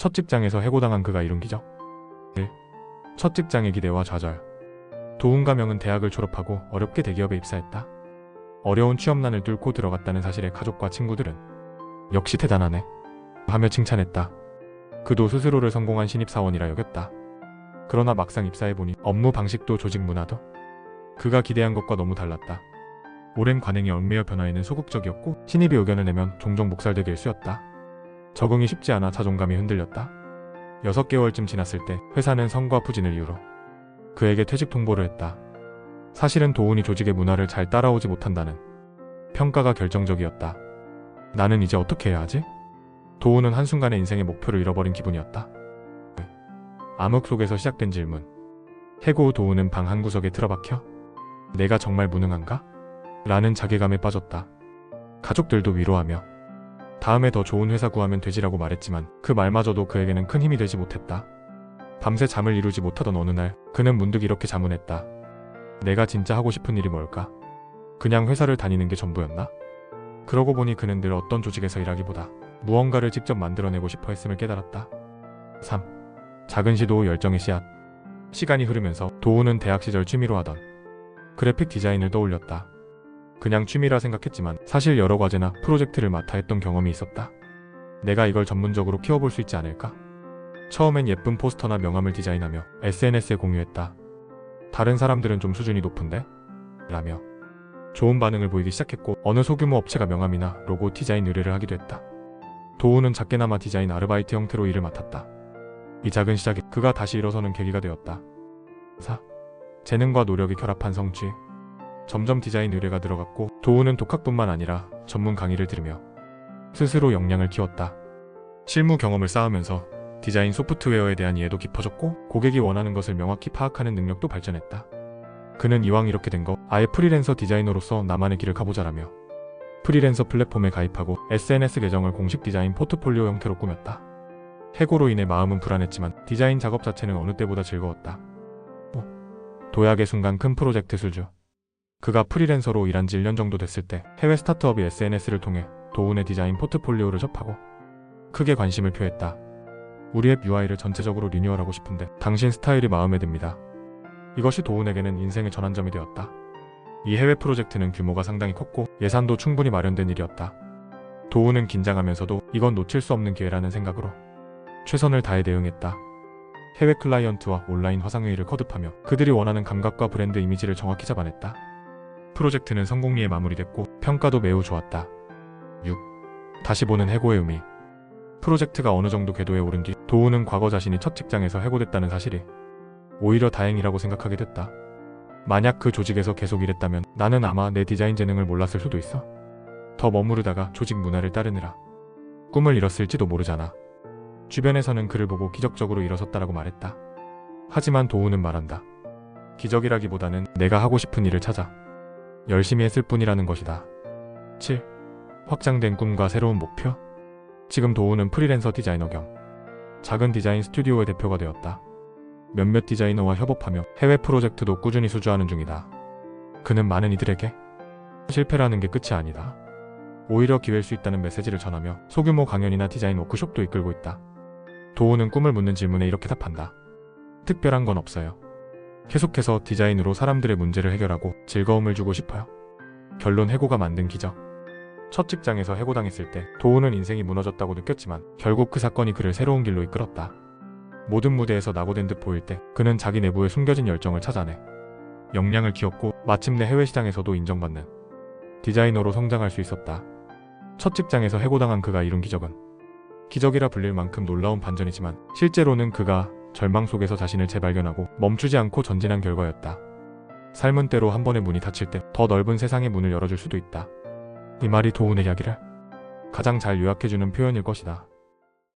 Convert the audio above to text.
첫 직장에서 해고당한 그가 이룬 기적. 1. 첫 직장의 기대와 좌절. 도훈 가명은 대학을 졸업하고 어렵게 대기업에 입사했다. 어려운 취업난을 뚫고 들어갔다는 사실에 가족과 친구들은 역시 대단하네 하며 칭찬했다. 그도 스스로를 성공한 신입사원이라 여겼다. 그러나 막상 입사해보니 업무 방식도 조직 문화도 그가 기대한 것과 너무 달랐다. 오랜 관행에 얽매여 변화에는 소극적이었고 신입이 의견을 내면 종종 목살되게 일쑤였다. 적응이 쉽지 않아 자존감이 흔들렸다. 6개월쯤 지났을 때 회사는 성과 부진을 이유로 그에게 퇴직 통보를 했다. 사실은 도훈이 조직의 문화를 잘 따라오지 못한다는 평가가 결정적이었다. 나는 이제 어떻게 해야 하지? 도훈은 한순간에 인생의 목표를 잃어버린 기분이었다. 암흑 속에서 시작된 질문. 해고 후 도훈은 방 한 구석에 틀어박혀 내가 정말 무능한가? 라는 자괴감에 빠졌다. 가족들도 위로하며 다음에 더 좋은 회사 구하면 되지라고 말했지만 그 말마저도 그에게는 큰 힘이 되지 못했다. 밤새 잠을 이루지 못하던 어느 날 그는 문득 이렇게 자문했다. 내가 진짜 하고 싶은 일이 뭘까? 그냥 회사를 다니는 게 전부였나? 그러고 보니 그는 늘 어떤 조직에서 일하기보다 무언가를 직접 만들어내고 싶어 했음을 깨달았다. 3. 작은 시도 열정의 씨앗. 시간이 흐르면서 도우는 대학 시절 취미로 하던 그래픽 디자인을 떠올렸다. 그냥 취미라 생각했지만 사실 여러 과제나 프로젝트를 맡아 했던 경험이 있었다. 내가 이걸 전문적으로 키워볼 수 있지 않을까? 처음엔 예쁜 포스터나 명함을 디자인하며 SNS에 공유했다. 다른 사람들은 좀 수준이 높은데? 라며 좋은 반응을 보이기 시작했고 어느 소규모 업체가 명함이나 로고 디자인 의뢰를 하기도 했다. 도우는 작게나마 디자인 아르바이트 형태로 일을 맡았다. 이 작은 시작이 그가 다시 일어서는 계기가 되었다. 4. 재능과 노력이 결합한 성취. 점점 디자인 의뢰가 들어갔고 도우는 독학뿐만 아니라 전문 강의를 들으며 스스로 역량을 키웠다. 실무 경험을 쌓으면서 디자인 소프트웨어에 대한 이해도 깊어졌고 고객이 원하는 것을 명확히 파악하는 능력도 발전했다. 그는 이왕 이렇게 된 거 아예 프리랜서 디자이너로서 나만의 길을 가보자라며 프리랜서 플랫폼에 가입하고 SNS 계정을 공식 디자인 포트폴리오 형태로 꾸몄다. 해고로 인해 마음은 불안했지만 디자인 작업 자체는 어느 때보다 즐거웠다. 5. 도약의 순간 큰 프로젝트 술주. 그가 프리랜서로 일한 지 1년 정도 됐을 때 해외 스타트업이 SNS를 통해 도훈의 디자인 포트폴리오를 접하고 크게 관심을 표했다. 우리 앱 UI를 전체적으로 리뉴얼하고 싶은데 당신 스타일이 마음에 듭니다. 이것이 도훈에게는 인생의 전환점이 되었다. 이 해외 프로젝트는 규모가 상당히 컸고 예산도 충분히 마련된 일이었다. 도훈은 긴장하면서도 이건 놓칠 수 없는 기회라는 생각으로 최선을 다해 대응했다. 해외 클라이언트와 온라인 화상회의를 거듭하며 그들이 원하는 감각과 브랜드 이미지를 정확히 잡아냈다. 프로젝트는 성공리에 마무리됐고 평가도 매우 좋았다. 6. 다시 보는 해고의 의미. 프로젝트가 어느 정도 궤도에 오른 뒤 도우는 과거 자신이 첫 직장에서 해고됐다는 사실이 오히려 다행이라고 생각하게 됐다. 만약 그 조직에서 계속 일했다면 나는 아마 내 디자인 재능을 몰랐을 수도 있어. 더 머무르다가 조직 문화를 따르느라 꿈을 잃었을지도 모르잖아. 주변에서는 그를 보고 기적적으로 일어섰다라고 말했다. 하지만 도우는 말한다. 기적이라기보다는 내가 하고 싶은 일을 찾아 열심히 했을 뿐이라는 것이다. 7. 확장된 꿈과 새로운 목표? 지금 도우는 프리랜서 디자이너 겸 작은 디자인 스튜디오의 대표가 되었다. 몇몇 디자이너와 협업하며 해외 프로젝트도 꾸준히 수주하는 중이다. 그는 많은 이들에게 실패라는 게 끝이 아니다. 오히려 기회일 수 있다는 메시지를 전하며 소규모 강연이나 디자인 워크숍도 이끌고 있다. 도우는 꿈을 묻는 질문에 이렇게 답한다. 특별한 건 없어요. 계속해서 디자인으로 사람들의 문제를 해결하고 즐거움을 주고 싶어요. 결론 해고가 만든 기적. 첫 직장에서 해고당했을 때 도우는 인생이 무너졌다고 느꼈지만 결국 그 사건이 그를 새로운 길로 이끌었다. 모든 무대에서 낙오된 듯 보일 때 그는 자기 내부에 숨겨진 열정을 찾아내 역량을 키웠고 마침내 해외 시장에서도 인정받는 디자이너로 성장할 수 있었다. 첫 직장에서 해고당한 그가 이룬 기적은 기적이라 불릴 만큼 놀라운 반전이지만 실제로는 그가 절망 속에서 자신을 재발견하고 멈추지 않고 전진한 결과였다. 삶은 때로 한 번의 문이 닫힐 때 더 넓은 세상의 문을 열어줄 수도 있다. 이 말이 도훈의 이야기를 가장 잘 요약해주는 표현일 것이다.